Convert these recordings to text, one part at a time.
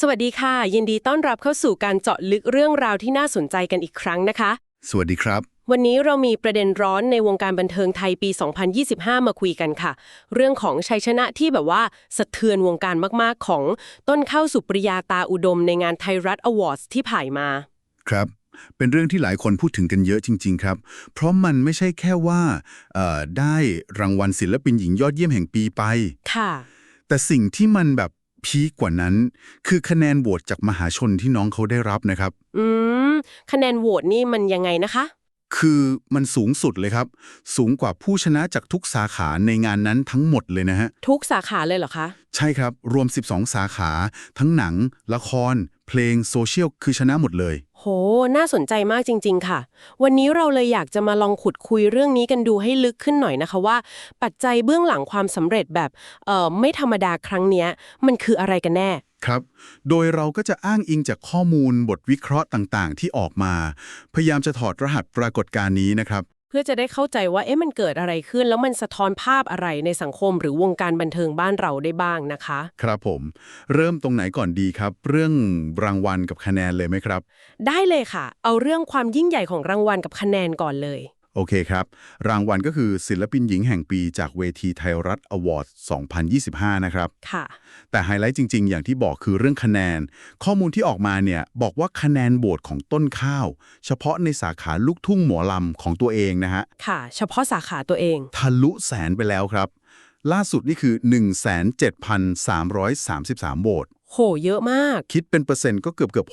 สวัสดีค่ะ ยินดีต้อนรับเข้าสู่การเจาะลึกเรื่องราวที่น่าสนใจกันอีกครั้งนะคะ สวัสดีครับ วันนี้เรามีประเด็นร้อนในวงการบันเทิงไทยปี 2025 มาคุยกันค่ะ เรื่องของชัยชนะที่แบบว่าสะเทือนวงการมากๆ ของต้นข้าวสุปริยาตาอุดมในงานไทยรัฐอวอร์ดที่ผ่านมา ครับ เป็นเรื่องที่หลายคนพูดถึงกันเยอะจริง ๆ ครับ เพราะมันไม่ใช่แค่ว่าเอ่อได้รางวัลศิลปินหญิงยอดเยี่ยมแห่งปีไป ค่ะ แต่สิ่งที่มันแบบ พีคกว่านั้น คือคะแนนโหวตจากมหาชนที่น้องเขาได้รับนะครับ อืม คะแนนโหวตนี่มันยังไงนะคะ คือมันสูงสุดเลยครับ สูงกว่าผู้ชนะจากทุกสาขาในงานนั้นทั้งหมดเลยนะฮะ ทุกสาขาเลยเหรอคะ ใช่ครับ รวม 12 สาขา ทั้งหนัง ละคร เพลง โซเชียล คือชนะหมดเลย โห น่าสนใจมากจริง ๆ ค่ะ วันนี้เราเลยอยากจะมาลองขุดคุยเรื่องนี้กันดูให้ลึกขึ้นหน่อยนะคะว่า ปัจจัยเบื้องหลังความสำเร็จแบบเอ่อไม่ธรรมดาครั้งเนี้ย มันคืออะไรกันแน่ ครับ โดยเราก็จะอ้างอิงจากข้อมูลบทวิเคราะห์ต่างๆ ที่ออกมา พยายามจะถอดรหัสปรากฏการณ์นี้นะครับ พื่อจะได้เข้าใจว่าเอ๊ะมันเกิดอะไรขึ้น แล้วมันสะท้อนภาพอะไรในสังคมหรือวงการบันเทิงบ้านเราได้บ้างนะคะ ครับผม เริ่มตรงไหนก่อนดีครับ เรื่องรางวัลกับคะแนนเลยไหมครับ ได้เลยค่ะ เอาเรื่องความยิ่งใหญ่ของรางวัลกับคะแนนก่อนเลย โอเคครับ รางวัลก็คือศิลปินหญิงแห่งปีจากเวทีไทยรัฐอวอร์ด2025 นะครับ ค่ะ แต่ไฮไลท์จริง ๆ อย่างที่บอกคือเรื่องคะแนน ข้อมูลที่ออกมาเนี่ย บอกว่าคะแนนโหวตของต้นข้าว เฉพาะในสาขาลูกทุ่งหมอลำของตัวเองนะฮะ ค่ะ เฉพาะสาขาตัวเอง ทะลุแสนไปแล้วครับ ล่าสุดนี่คือ 1,7,333โหวตโห เยอะมาก คิดเป็นเปอร์เซ็นต์ก็เกือบเกือบ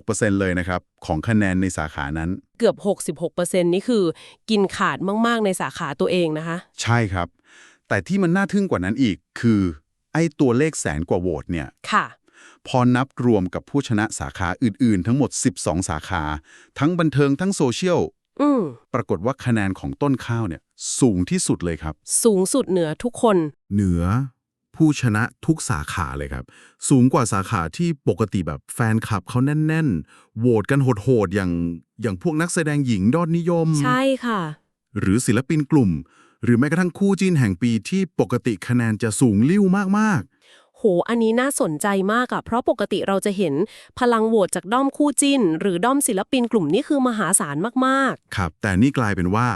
66%เลยนะครับ ของคะแนนในสาขานั้น เกือบ 66%นี่คือกินขาดมากๆในสาขาตัวเองนะคะ ใช่ครับ แต่ที่มันน่าทึ่งกว่านั้นอีกคือ ไอ้ตัวเลขแสนกว่าโหวตเนี่ย ค่ะ พอนับรวมกับผู้ชนะสาขาอื่น ๆ ทั้งหมด 12 สาขา ทั้งบันเทิงทั้งโซเชียล อืมปรากฏว่าคะแนนของต้นข้าวเนี่ย สูงที่สุดเลยครับ สูงสุดเหนือทุกคน เหนือผู้ชนะทุกสาขาเลยครับ สูงกว่าสาขาที่ปกติแบบแฟนคลับเขาแน่น ๆ โหวตกันโหด ๆ อย่างอย่างพวกนักแสดงหญิงยอดนิยม ใช่ค่ะ หรือศิลปินกลุ่ม หรือแม้กระทั่งคู่จิ้นแห่งปีที่ปกติคะแนนจะสูงลิ่วมาก โห อันนี้น่าสนใจมากอะเพราะปกติเราจะเห็นพลังโหวตจากด้อมคู่จิ้น หรือด้อมศิลปินกลุ่มนี้คือมหาศาลมากๆ ครับ แต่นี่กลายเป็นว่า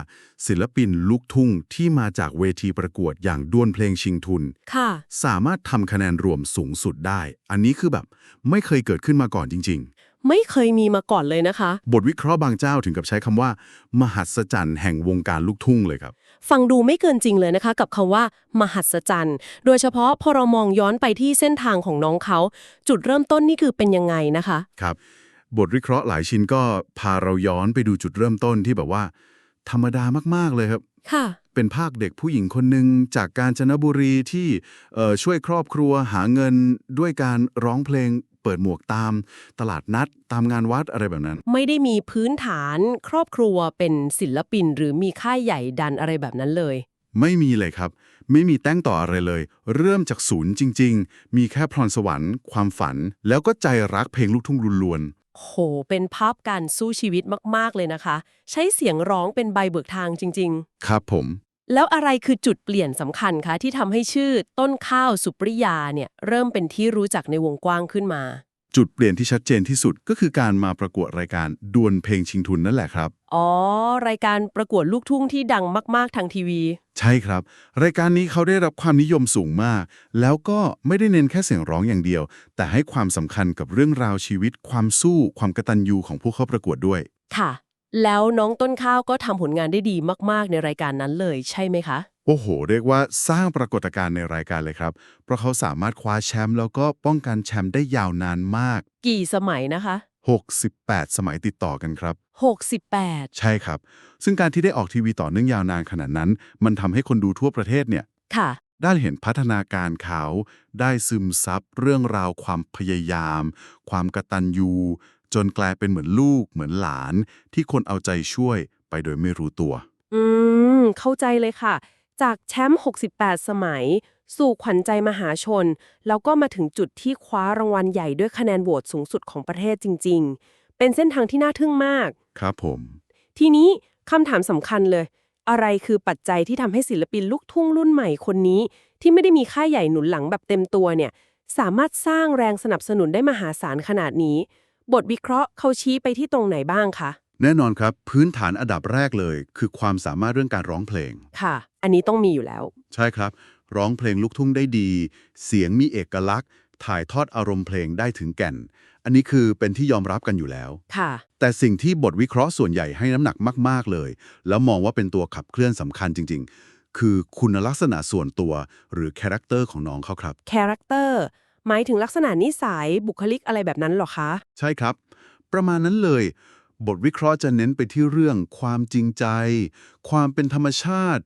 ศิลปินลูกทุ่งที่มาจากเวทีประกวดอย่างดวลเพลงชิงทุนๆค่ะ สามารถทำคะแนนรวมสูงสุดได้ อันนี้คือแบบไม่เคยเกิดขึ้นมาก่อนจริงๆ ไม่เคยมีมาก่อนเลยนะคะ บทวิเคราะห์บางเจ้าถึงกับใช้คำว่า มหัศจรรย์แห่งวงการลูกทุ่งเลยครับ ฟังดูไม่เกินจริงเลยนะคะ กับคำว่า มหัศจรรย์ โดยเฉพาะพอเรามองย้อนไปที่เส้นทางของน้องเขา จุดเริ่มต้นนี่คือเป็นยังไงนะคะ ครับ บทวิเคราะห์หลายชิ้นก็พาเราย้อนไปดูจุดเริ่มต้นที่แบบว่า ธรรมดามากๆเลยครับ ค่ะ เป็นภาคเด็กผู้หญิงคนหนึ่งจากกาญจนบุรีที่เอ่อช่วยครอบครัวหาเงินด้วยการร้องเพลง เปิดหมวกตามตลาดนัดตามงานวัดอะไรแบบนั้น ไม่ได้มีพื้นฐานครอบครัวเป็นศิลปิน หรือมีค่ายใหญ่ดันอะไรแบบนั้นเลย ไม่มีเลยครับ ไม่มีแต้งต่ออะไรเลย เริ่มจากศูนย์จริง ๆ มีแค่พรสวรรค์ ความฝัน แล้วก็ใจรักเพลงลูกทุ่งล้วนโห เป็นภาพการสู้ชีวิตมาก ๆ เลยนะคะ ใช้เสียงร้องเป็นใบเบิกทางจริง ๆ ครับผมๆ แล้วอะไรคือจุดเปลี่ยนสำคัญคะที่ทำให้ชื่อต้นข้าวสุปริยาเนี่ยเริ่มเป็นที่รู้จักในวงกว้างขึ้นมา จุดเปลี่ยนที่ชัดเจนที่สุดก็คือการมาประกวดรายการดวลเพลงชิงทุนนั่นแหละครับ อ๋อ รายการประกวดลูกทุ่งที่ดังมาก ๆ ทางทีวี ใช่ครับ รายการนี้เขาได้รับความนิยมสูงมาก แล้วก็ไม่ได้เน้นแค่เสียงร้องอย่างเดียว แต่ให้ความสำคัญกับเรื่องราวชีวิต ความสู้ ความกตัญญูของผู้เข้าประกวดด้วย ค่ะ แล้วน้องต้นข้าวก็ทำผลงานได้ดีมากๆ ในรายการนั้นเลยใช่ไหมคะ โอ้โห เรียกว่าสร้างปรากฏการณ์ในรายการเลยครับ เพราะเขาสามารถคว้าแชมป์แล้วก็ป้องกันแชมป์ได้ยาวนานมาก กี่สมัยนะคะ 68 สมัยติดต่อกันครับ 68 ใช่ครับ ซึ่งการที่ได้ออกทีวีต่อเนื่องยาวนานขนาดนั้น มันทำให้คนดูทั่วประเทศเนี่ยค่ะ ได้เห็นพัฒนาการเขา ได้ซึมซับเรื่องราวความพยายาม ความกตัญญู จนกลายเป็นเหมือนลูกเหมือนหลาน ที่คนเอาใจช่วยไปโดยไม่รู้ตัว อืม เข้าใจเลยค่ะ จากแชมป์ 68 สมัย สู่ขวัญใจมหาชน แล้วก็มาถึงจุดที่คว้ารางวัลใหญ่ด้วยคะแนนโหวตสูงสุดของประเทศจริง ๆ เป็นเส้นทางที่น่าทึ่งมาก ครับผม ทีนี้คำถามสำคัญเลย อะไรคือปัจจัยที่ทำให้ศิลปินลูกทุ่งรุ่นใหม่คนนี้ ที่ไม่ได้มีค่ายใหญ่หนุนหลังแบบเต็มตัวเนี่ย สามารถสร้างแรงสนับสนุนได้มหาศาลขนาดนี้ บทวิเคราะห์เขาชี้ไปที่ตรงไหนบ้างคะ แน่นอนครับ พื้นฐานอันดับแรกเลย คือความสามารถเรื่องการร้องเพลง ค่ะ อันนี้ต้องมีอยู่แล้ว ใช่ครับ ร้องเพลงลูกทุ่งได้ดี เสียงมีเอกลักษณ์ ถ่ายทอดอารมณ์เพลงได้ถึงแก่น อันนี้คือเป็นที่ยอมรับกันอยู่แล้ว ค่ะ แต่สิ่งที่บทวิเคราะห์ส่วนใหญ่ให้น้ำหนักมาก ๆเลย แล้วมองว่าเป็นตัวขับเคลื่อนสำคัญจริง ๆ คือคุณลักษณะส่วนตัวหรือคาแรคเตอร์ของน้องเขาครับ คาแรคเตอร์ หมายถึงลักษณะนิสัยบุคลิกอะไรแบบนั้นเหรอคะ ใช่ครับ ประมาณนั้นเลย บทวิเคราะห์จะเน้นไปที่เรื่อง ความจริงใจ ความเป็นธรรมชาติ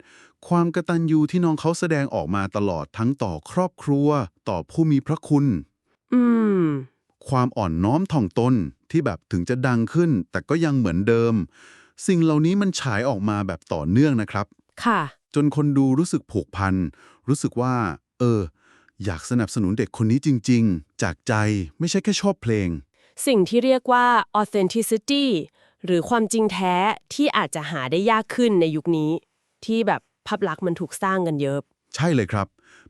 ความกตัญญูที่น้องเขาแสดงออกมาตลอดทั้งต่อครอบครัว ต่อผู้มีพระคุณ อืม ความอ่อนน้อมถ่อมตนที่แบบถึงจะดังขึ้น แต่ก็ยังเหมือนเดิม สิ่งเหล่านี้มันฉายออกมาแบบต่อเนื่องนะครับ ค่ะ จนคนดูรู้สึกผูกพัน รู้สึกว่า เออ อยากสนับสนุนเด็กคนนี้จริง ๆ จากใจไม่ใช่แค่ชอบเพลง สิ่งที่เรียกว่า authenticity หรือความจริงแท้ที่อาจจะหาได้ยากขึ้นในยุคนี้ ที่แบบภาพลักษณ์มันถูกสร้างกันเยอะใช่เลยครับ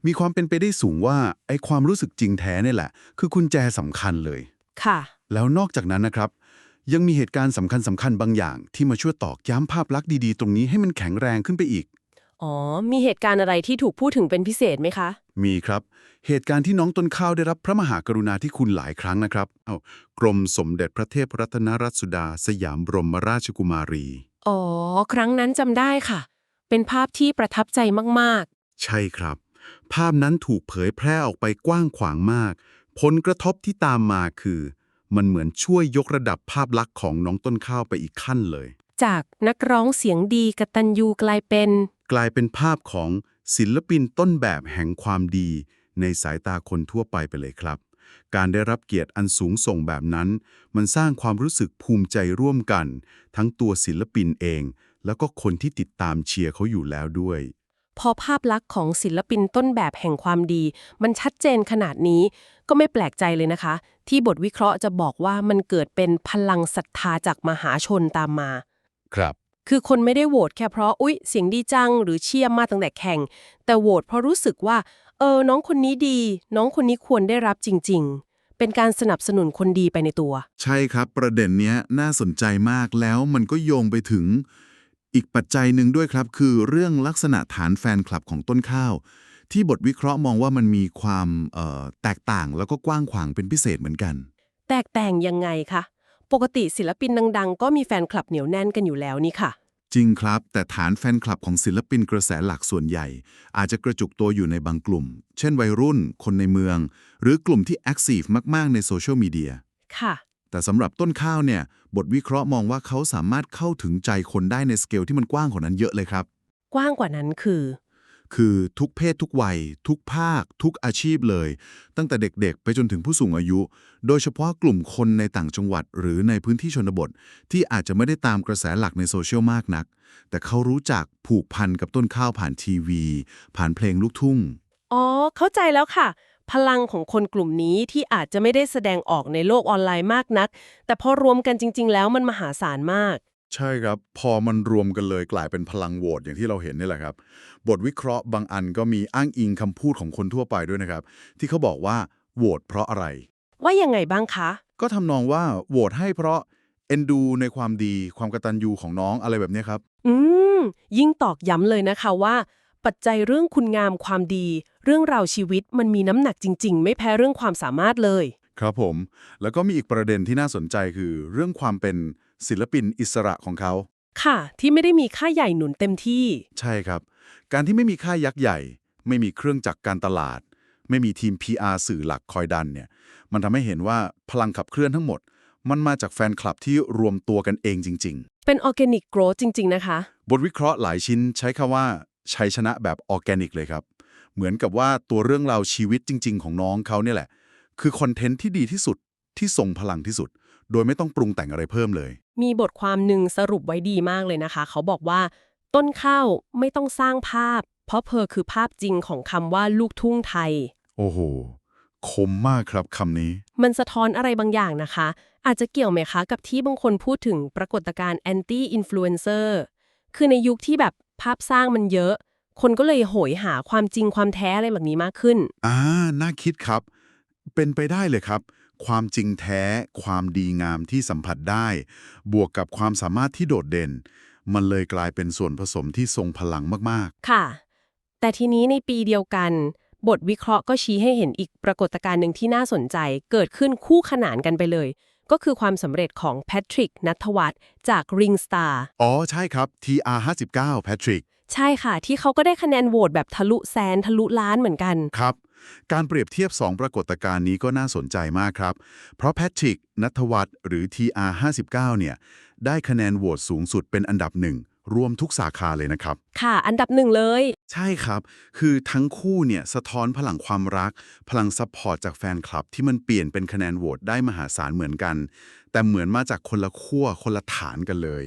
มีความเป็นไปได้สูงว่าไอ้ความรู้สึกจริงแท้เนี่ยแหละ คือกุญแจสำคัญเลย ค่ะ แล้วนอกจากนั้นนะครับ ยังมีเหตุการณ์สำคัญสำคัญบางอย่าง ที่มาช่วยตอกย้ำภาพลักษณ์ดีๆ ตรงนี้ให้มันแข็งแรงขึ้นไปอีก อ๋อ มีเหตุการณ์อะไรที่ถูกพูดถึงเป็นพิเศษไหมคะ มีครับ เหตุการณ์ที่น้องต้นข้าวได้รับพระมหากรุณาธิคุณหลายครั้งนะครับ เอากรมสมเด็จพระเทพรัตนราชสุดา สยามบรมราชกุมารี อ๋อ ครั้งนั้นจำได้ค่ะ เป็นภาพที่ประทับใจมากใช่ครับ ภาพนั้นถูกเผยแพร่ออกไปกว้างขวางมาก ผลกระทบที่ตามมาคือ มันเหมือนช่วยยกระดับภาพลักษณ์ของน้องต้นข้าวไปอีกขั้นเลยๆ จากนักร้องเสียงดีกตัญญูกลายเป็น กลายเป็นภาพของศิลปินต้นแบบแห่งความดี ในสายตาคนทั่วไปไปเลยครับ การได้รับเกียรติอันสูงส่งแบบนั้น มันสร้างความรู้สึกภูมิใจร่วมกัน ทั้งตัวศิลปินเอง แล้วก็คนที่ติดตามเชียร์เขาอยู่แล้วด้วย พอภาพลักษณ์ของศิลปินต้นแบบแห่งความดี มันชัดเจนขนาดนี้ ก็ไม่แปลกใจเลยนะคะ ที่บทวิเคราะห์จะบอกว่ามันเกิดเป็นพลังศรัทธาจากมหาชนตามมา ครับ คือคนไม่ได้โหวตแค่เพราะอุ๊ยเสียงดีจังหรือเชียร์มาตั้งแต่แข่ง แต่โหวตเพราะรู้สึกว่า เออ น้องคนนี้ดี น้องคนนี้ควรได้รับจริง ๆ เป็นการสนับสนุนคนดีไปในตัว ใช่ครับประเด็นเนี้ยน่าสนใจมากแล้วมันก็โยงไปถึง อีกปัจจัยหนึ่งด้วยครับ คือเรื่องลักษณะฐานแฟนคลับของต้นข้าว ที่บทวิเคราะห์มองว่ามันมีความเอ่อแตกต่างแล้วก็กว้างขวางเป็นพิเศษเหมือนกัน แตกต่างยังไงคะ ปกติศิลปินดังๆ ก็มีแฟนคลับเหนียวแน่นกันอยู่แล้วนี่ค่ะ จริงครับ แต่ฐานแฟนคลับของศิลปินกระแสหลักส่วนใหญ่ อาจจะกระจุกตัวอยู่ในบางกลุ่ม เช่นวัยรุ่น คนในเมือง หรือกลุ่มที่แอคทีฟมากๆในโซเชียลมีเดียค่ะ แต่สำหรับต้นข้าวเนี่ย บทวิเคราะห์มองว่าเขาสามารถเข้าถึงใจคนได้ในสเกลที่มันกว้างกว่านั้นเยอะเลยครับ กว้างกว่านั้นคือ คือทุกเพศทุกวัย ทุกภาค ทุกอาชีพเลย ตั้งแต่เด็กๆ ไปจนถึงผู้สูงอายุ โดยเฉพาะกลุ่มคนในต่างจังหวัด หรือในพื้นที่ชนบท ที่อาจจะไม่ได้ตามกระแสหลักในโซเชียลมากนัก แต่เขารู้จักผูกพันกับต้นข้าวผ่านทีวี ผ่านเพลงลูกทุ่ง อ๋อ เข้าใจแล้วค่ะ พลังของคนกลุ่มนี้ที่อาจจะไม่ได้แสดงออกในโลกออนไลน์มากนัก แต่พอรวมกันจริง ๆ แล้วมันมหาศาลมาก ใช่ครับ พอมันรวมกันเลยกลายเป็นพลังโหวตอย่างที่เราเห็นนี่แหละครับ บทวิเคราะห์บางอันก็มีอ้างอิงคำพูดของคนทั่วไปด้วยนะครับ ที่เขาบอกว่าโหวตเพราะอะไร ว่ายังไงบ้างคะ ก็ทำนองว่าโหวตให้เพราะเอ็นดูในความดีความกตัญญูของน้องอะไรแบบเนี้ยครับ อืม ยิ่งตอกย้ำเลยนะคะว่า ปัจจัยเรื่องคุณงามความดี เรื่องราวชีวิตมันมีน้ำหนักจริง ๆ ไม่แพ้เรื่องความสามารถเลย ครับผม แล้วก็มีอีกประเด็นที่น่าสนใจคือเรื่องความเป็น ศิลปินอิสระของเขา ค่ะ ที่ไม่ได้มีค่าใหญ่หนุนเต็มที่ ใช่ครับ การที่ไม่มีค่ายยักษ์ใหญ่ ไม่มีเครื่องจักรการตลาด ไม่มีทีม PR สื่อหลักคอยดันเนี่ย มันทำให้เห็นว่าพลังขับเคลื่อนทั้งหมด มันมาจากแฟนคลับที่รวมตัวกันเองจริงเป็นออร์แกนิกโกรธจริง ๆ นะคะๆบทวิเคราะห์หลายชิ้นใช้คำว่าชัยชนะแบบออร์แกนิกเลยครับ เหมือนกับว่าตัวเรื่องราวชีวิตจริง ๆ ของน้องเขาเนี่ยแหละ คือคอนเทนต์ที่ดีที่สุดที่ทรงพลังที่สุด โดยไม่ต้องปรุงแต่งอะไรเพิ่มเลย มีบทความหนึ่งสรุปไว้ดีมากเลยนะคะ เขาบอกว่า ต้นข้าวไม่ต้องสร้างภาพ เพราะเพอคือภาพจริงของคำว่าลูกทุ่งไทย โอ้โห คมมากครับคำนี้ มันสะท้อนอะไรบางอย่างนะคะ อาจจะเกี่ยวไหมคะกับที่บางคนพูดถึงปรากฏการณ์แอนตี้อินฟลูเอนเซอร์คือในยุคที่แบบภาพสร้างมันเยอะ คนก็เลยโหยหาความจริงความแท้อะไรแบบนี้มากขึ้น อ่า น่าคิดครับ เป็นไปได้เลยครับ ความจริงแท้ ความดีงามที่สัมผัสได้ บวกกับความสามารถที่โดดเด่น มันเลยกลายเป็นส่วนผสมที่ทรงพลังมากค่ะ แต่ทีนี้ในปีเดียวกัน บทวิเคราะห์ก็ชี้ให้เห็นอีกปรากฏการณ์หนึ่งที่น่าสนใจ เกิดขึ้นคู่ขนานกันไปเลย ก็คือความสำเร็จของแพทริกนัทวัฒน์จาก Ring Star ๆอ๋อใช่ครับ TR59 แพทริกใช่ค่ะ ที่เขาก็ได้คะแนนโหวตแบบทะลุแสนทะลุล้านเหมือนกัน ครับ การเปรียบเทียบ 2 ปรากฏการณ์นี้ก็น่าสนใจมากครับ เพราะแพทริกนัทวัฒน์หรือ TR59 เนี่ย ได้คะแนนโหวตสูงสุดเป็นอันดับหนึ่งรวมทุกสาขาเลยนะครับ ค่ะ อันดับหนึ่งเลย ใช่ครับ คือทั้งคู่เนี่ยสะท้อนพลังความรัก พลังซัพพอร์ตจากแฟนคลับ ที่มันเปลี่ยนเป็นคะแนนโหวตได้มหาศาลเหมือนกัน แต่เหมือนมาจากคนละขั้วคนละฐานกันเลย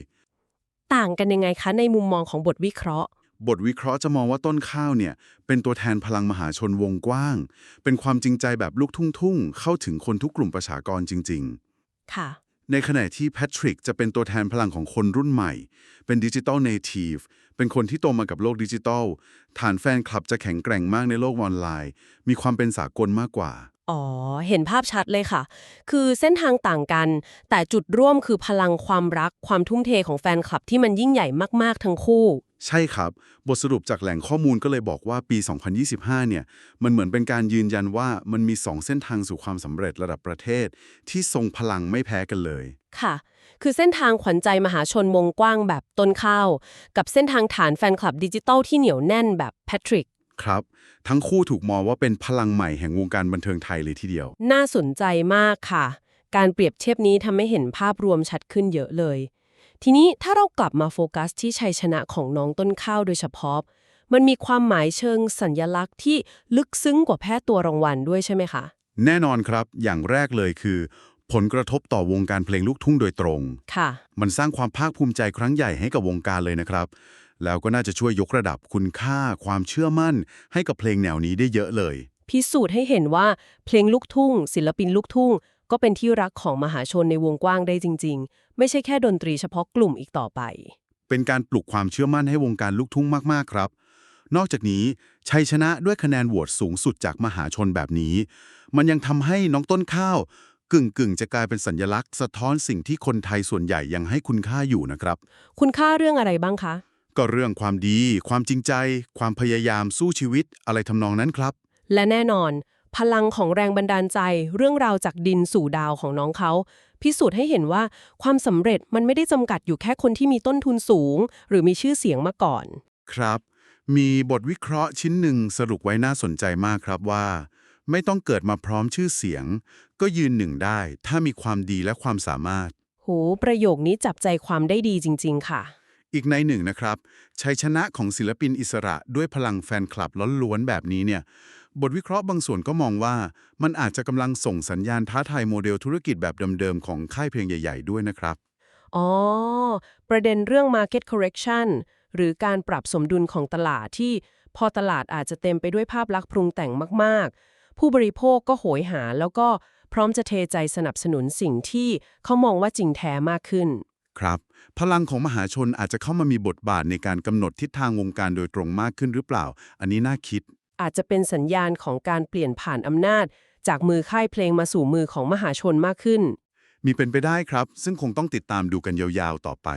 ต่างกันยังไงคะในมุมมองของบทวิเคราะห์ บทวิเคราะห์จะมองว่าต้นข้าวเนี่ย เป็นตัวแทนพลังมหาชนวงกว้าง เป็นความจริงใจแบบลูกทุ่งๆ เข้าถึงคนทุกกลุ่มประชากรจริงค่ะๆในขณะที่แพทริกจะเป็นตัวแทนพลังของคนรุ่นใหม่ เป็นดิจิตอลเนทีฟเป็นคนที่โตมากับโลกดิจิตอลฐานแฟนคลับจะแข็งแกร่งมากในโลกออนไลน์ มีความเป็นสากลมากกว่าอ๋อ เห็นภาพชัดเลยค่ะ คือเส้นทางต่างกัน แต่จุดร่วมคือพลังความรัก ความทุ่มเทของแฟนคลับที่มันยิ่งใหญ่มาก ๆ ทั้งคู่ ใช่ครับ บทสรุปจากแหล่งข้อมูลก็เลยบอกว่าปี 2025 เนี่ย มันเหมือนเป็นการยืนยันว่ามันมี 2 เส้นทางสู่ความสำเร็จระดับประเทศ ที่ทรงพลังไม่แพ้กันเลย ค่ะ คือเส้นทางขวัญใจมหาชนวงกว้างแบบต้นข้าว กับเส้นทางฐานแฟนคลับดิจิตอลที่เหนียวแน่นแบบแพทริก ครับ ทั้งคู่ถูกมองว่าเป็นพลังใหม่แห่งวงการบันเทิงไทยเลยทีเดียว น่าสนใจมากค่ะ การเปรียบเทียบนี้ทำให้เห็นภาพรวมชัดขึ้นเยอะเลย ทีนี้ถ้าเรากลับมาโฟกัสที่ชัยชนะของน้องต้นข้าวโดยเฉพาะ มันมีความหมายเชิงสัญญลักษณ์ที่ลึกซึ้งกว่าแค่ตัวรางวัลด้วยใช่ไหมคะ แน่นอนครับ อย่างแรกเลยคือ ผลกระทบต่อวงการเพลงลูกทุ่งโดยตรง ค่ะ มันสร้างความภาคภูมิใจครั้งใหญ่ให้กับวงการเลยนะครับ แล้วก็น่าจะช่วยยกระดับคุณค่า ความเชื่อมั่น ให้กับเพลงแนวนี้ได้เยอะเลย พิสูจน์ให้เห็นว่าเพลงลูกทุ่ง ศิลปินลูกทุ่ง ก็เป็นที่รักของมหาชนในวงกว้างได้จริง ๆ ไม่ใช่แค่ดนตรีเฉพาะกลุ่มอีกต่อไป เป็นการปลุกความเชื่อมั่นให้วงการลูกทุ่งมากๆครับ นอกจากนี้ชัยชนะด้วยคะแนนโหวตสูงสุดจากมหาชนแบบนี้ มันยังทำให้น้องต้นข้าว กึ่งกึ่งๆจะกลายเป็นสัญลักษณ์สะท้อนสิ่งที่คนไทยส่วนใหญ่ยังให้คุณค่าอยู่นะครับ คุณค่าเรื่องอะไรบ้างคะ ก็เรื่องความดี ความจริงใจ ความพยายามสู้ชีวิตอะไรทำนองนั้นครับ และแน่นอน พลังของแรงบันดาลใจ เรื่องราวจากดินสู่ดาวของน้องเขา พิสูจน์ให้เห็นว่าความสำเร็จมันไม่ได้จำกัดอยู่แค่คนที่มีต้นทุนสูง หรือมีชื่อเสียงมาก่อน ครับ มีบทวิเคราะห์ชิ้นหนึ่งสรุปไว้น่าสนใจมากครับว่า ไม่ต้องเกิดมาพร้อมชื่อเสียง ก็ยืนหนึ่งได้ ถ้ามีความดีและความสามารถ โห ประโยคนี้จับใจความได้ดีจริง ๆ ค่ะอีกในหนึ่งนะครับชัยชนะของศิลปินอิสระด้วยพลังแฟนคลับล้วนๆแบบนี้เนี่ย บทวิเคราะห์บางส่วนก็มองว่า มันอาจจะกำลังส่งสัญญาณท้าทายโมเดลธุรกิจแบบเดิมๆ ของค่ายเพลงใหญ่ๆ ด้วยนะครับ อ๋อ ประเด็นเรื่อง market correction หรือการปรับสมดุลของตลาดที่พอตลาดอาจจะเต็มไปด้วยภาพลักษณ์ปรุงแต่งมากๆ ผู้บริโภคก็โหยหาแล้วก็พร้อมจะเทใจสนับสนุนสิ่งที่เขามองว่าจริงแท้มากขึ้น ครับ พลังของมหาชนอาจจะเข้ามามีบทบาทในการกำหนดทิศทางวงการโดยตรงมากขึ้นหรือเปล่า อันนี้น่าคิด อาจจะเป็นสัญญาณของการเปลี่ยนผ่านอำนาจ จากมือค่ายเพลงมาสู่มือของมหาชนมากขึ้น มีเป็นไปได้ครับ ซึ่งคงต้องติดตามดูกันยาวๆต่อไป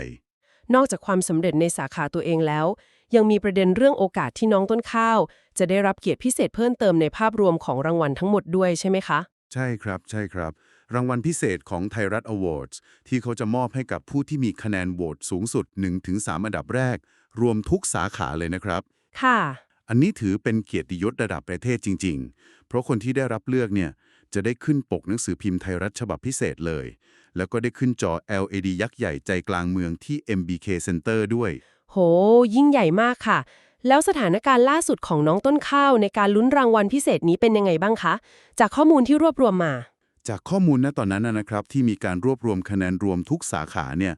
นอกจากความสำเร็จในสาขาตัวเองแล้ว ยังมีประเด็นเรื่องโอกาสที่น้องต้นข้าว จะได้รับเกียรติพิเศษเพิ่มเติมในภาพรวมของรางวัลทั้งหมดด้วยใช่ไหมคะ ใช่ครับ ใช่ครับ รางวัลพิเศษของไทยรัฐอวอร์ดที่เขาจะมอบให้กับผู้ที่มีคะแนนโหวตสูงสุด 1-3 อันดับแรก รวมทุกสาขาเลยนะครับ ค่ะ อันนี้ถือเป็นเกียรติยศระดับประเทศจริง ๆ เพราะคนที่ได้รับเลือกเนี่ยจะได้ขึ้นปกหนังสือพิมพ์ไทยรัฐฉบับพิเศษเลย แล้วก็ได้ขึ้นจอ LED ยักษ์ใหญ่ใจกลางเมืองที่ MBK Center ด้วย โห ยิ่งใหญ่มากค่ะ แล้วสถานการณ์ล่าสุดของน้องต้นข้าวในการลุ้นรางวัลพิเศษนี้เป็นยังไงบ้างคะ จากข้อมูลที่รวบรวมมา จากข้อมูลณตอนนั้นนะนะครับที่มีการรวบรวมคะแนนรวมทุกสาขาเนี่ย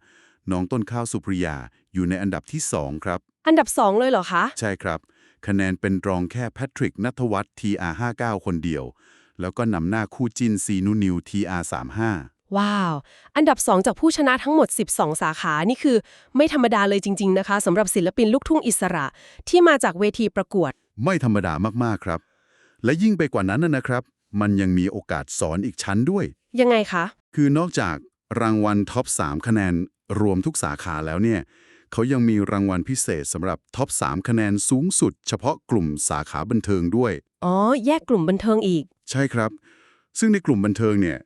น้องต้นข้าวสุปริยาอยู่ในอันดับที่ 2 ครับ อันดับ 2 เลยเหรอคะ ใช่ครับ คะแนนเป็นรองแค่แพทริกนัทวัฒน์ TR59 คนเดียว แล้วก็นำหน้าคู่จิ้นซีนูนิว TR35 ว้าว อันดับ 2 จากผู้ชนะทั้งหมด 12 สาขา นี่คือไม่ธรรมดาเลยจริง ๆ นะคะสำหรับศิลปินลูกทุ่งอิสระ ที่มาจากเวทีประกวด ไม่ธรรมดามากๆครับ และยิ่งไปกว่านั้นนะนะครับ มันยังมีโอกาสสอนอีกชั้นด้วย ยังไงคะ คือนอกจากรางวัลท็อป 3 คะแนนรวมทุกสาขาแล้วเนี่ย เขายังมีรางวัลพิเศษสำหรับท็อป 3 คะแนนสูงสุด เฉพาะกลุ่มสาขาบันเทิงด้วย อ๋อ แยกกลุ่มบันเทิงอีก ใช่ครับ ซึ่งในกลุ่มบันเทิงเนี่ย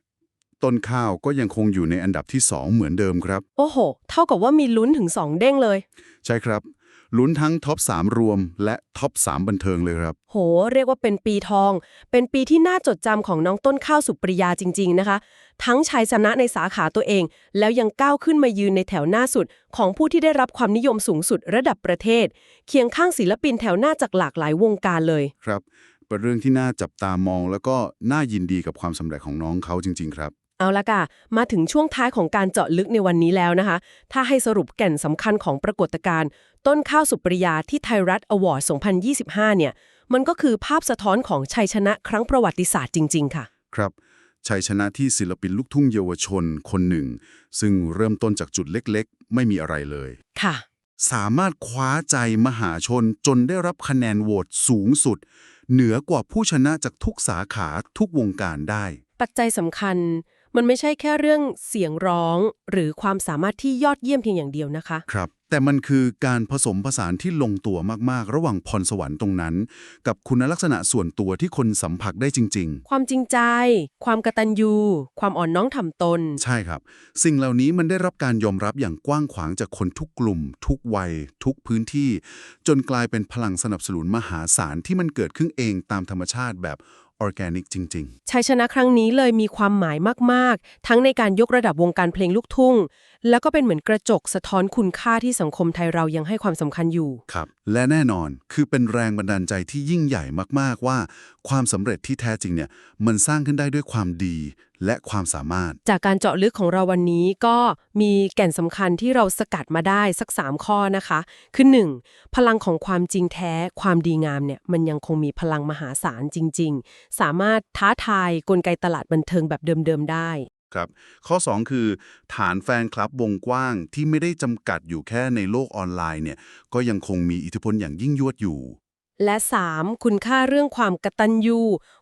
ต้นข้าวก็ยังคงอยู่ในอันดับที่ 2 เหมือนเดิมครับ โอ้โห เท่ากับว่ามีลุ้นถึง 2 เด้งเลย ใช่ครับ ลุ้นทั้งท็อป 3 รวม และท็อป 3 บันเทิงเลยครับ โห เรียกว่าเป็นปีทอง เป็นปีที่น่าจดจำของน้องต้นข้าวสุปริยาจริง ๆ นะคะ ทั้งชัยชนะในสาขาตัวเอง แล้วยังก้าวขึ้นมายืนในแถวหน้าสุด ของผู้ที่ได้รับความนิยมสูงสุดระดับประเทศ เคียงข้างศิลปินแถวหน้าจากหลากหลายวงการเลยครับเป็นเรื่องที่น่าจับตามอง แล้วก็น่ายินดีกับความสำเร็จของน้องเขาจริง ๆ ครับ เอาละค่ะ มาถึงช่วงท้ายของการเจาะลึกในวันนี้แล้วนะคะ ถ้าให้สรุปแก่นสำคัญของปรากฏการณ์ต้นข้าวสุปริยาที่ไทยรัฐอวอร์ด 2025 เนี่ย มันก็คือภาพสะท้อนของชัยชนะครั้งประวัติศาสตร์จริง ๆ ค่ะ ครับชัยชนะที่ศิลปินลูกทุ่งเยาวชนคนหนึ่ง ซึ่งเริ่มต้นจากจุดเล็กๆ ไม่มีอะไรเลย ค่ะ สามารถคว้าใจมหาชนจนได้รับคะแนนโหวตสูงสุด เหนือกว่าผู้ชนะจากทุกสาขาทุกวงการได้ ปัจจัยสำคัญ มันไม่ใช่แค่เรื่องเสียงร้อง หรือความสามารถที่ยอดเยี่ยมเพียงอย่างเดียวนะคะ ครับ แต่มันคือการผสมผสานที่ลงตัวมาก ๆ ระหว่างพรสวรรค์ตรงนั้น กับคุณลักษณะส่วนตัวที่คนสัมผัสได้จริงๆความจริงใจ ความกตัญญู ความอ่อนน้อมถ่อมตนใช่ครับ สิ่งเหล่านี้มันได้รับการยอมรับอย่างกว้างขวางจากคนทุกกลุ่ม ทุกวัย ทุกพื้นที่ จนกลายเป็นพลังสนับสนุนมหาศาลที่มันเกิดขึ้นเองตามธรรมชาติแบบ ออร์แกนิกจริงชัยชนะครั้งนี้เลยมีความหมายมาก ๆ ทั้งในการยกระดับวงการเพลงลูกทุ่งแล้วก็เป็นเหมือนกระจกสะท้อนคุณค่าที่สังคมไทยเรายังให้ความสำคัญอยู่ๆครับ และแน่นอนคือเป็นแรงบันดาลใจที่ยิ่งใหญ่มากๆว่า ความสำเร็จที่แท้จริงเนี่ยมันสร้างขึ้นได้ด้วยความดี และความสามารถ จากการเจาะลึกของเราวันนี้ก็มีแก่นสำคัญที่เราสกัดมาได้สัก 3 ข้อนะคะ คือ 1. พลังของความจริงแท้ ความดีงามเนี่ยมันยังคงมีพลังมหาศาลจริง ๆ สามารถท้าทายกลไกตลาดบันเทิงแบบเดิมๆได้ ครับ ข้อ 2 คือ ฐานแฟนคลับวงกว้างที่ไม่ได้จำกัดอยู่แค่ในโลกออนไลน์เนี่ยก็ยังคงมีอิทธิพลอย่างยิ่งยวดอยู่ และ 3. คุณค่าเรื่องความกตัญญู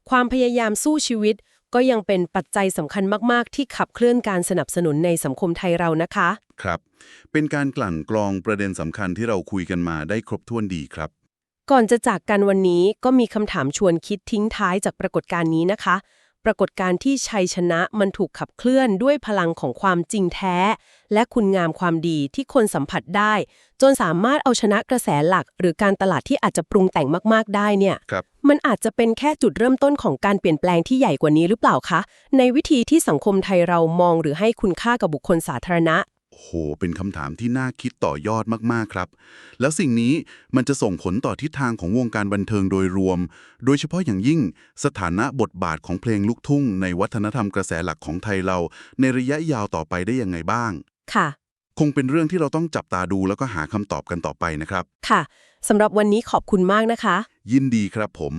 ความพยายามสู้ชีวิต ก็ยังเป็นปัจจัยสำคัญมาก ๆ ที่ขับเคลื่อนการสนับสนุนในสังคมไทยเรานะคะ ครับ เป็นการกลั่นกรองประเด็นสำคัญที่เราคุยกันมาได้ครบถ้วนดีครับ ก่อนจะจากกันวันนี้ก็มีคำถามชวนคิดทิ้งท้ายจากปรากฏการณ์นี้นะคะ ปรากฏการณ์ที่ชัยชนะมันถูกขับเคลื่อนด้วยพลังของความจริงแท้ และคุณงามความดีที่คนสัมผัสได้ จนสามารถเอาชนะกระแสหลัก หรือการตลาดที่อาจจะปรุงแต่งมาก ๆ ได้เนี่ยครับมันอาจจะเป็นแค่จุดเริ่มต้นของการเปลี่ยนแปลงที่ใหญ่กว่านี้หรือเปล่าคะ ในวิธีที่สังคมไทยเรามองหรือให้คุณค่ากับบุคคลสาธารณะ โห เป็นคำถามที่น่าคิดต่อยอดมาก ๆ ครับ แล้วสิ่งนี้มันจะส่งผลต่อทิศทางของวงการบันเทิงโดยรวม โดยเฉพาะอย่างยิ่งสถานะบทบาทของเพลงลูกทุ่ง ในวัฒนธรรมกระแสหลักของไทยเรา ในระยะยาวต่อไปได้ยังไงบ้าง ค่ะ คงเป็นเรื่องที่เราต้องจับตาดูแล้วก็หาคำตอบกันต่อไปนะครับ ค่ะสำหรับวันนี้ขอบคุณมากนะคะ ยินดีครับผม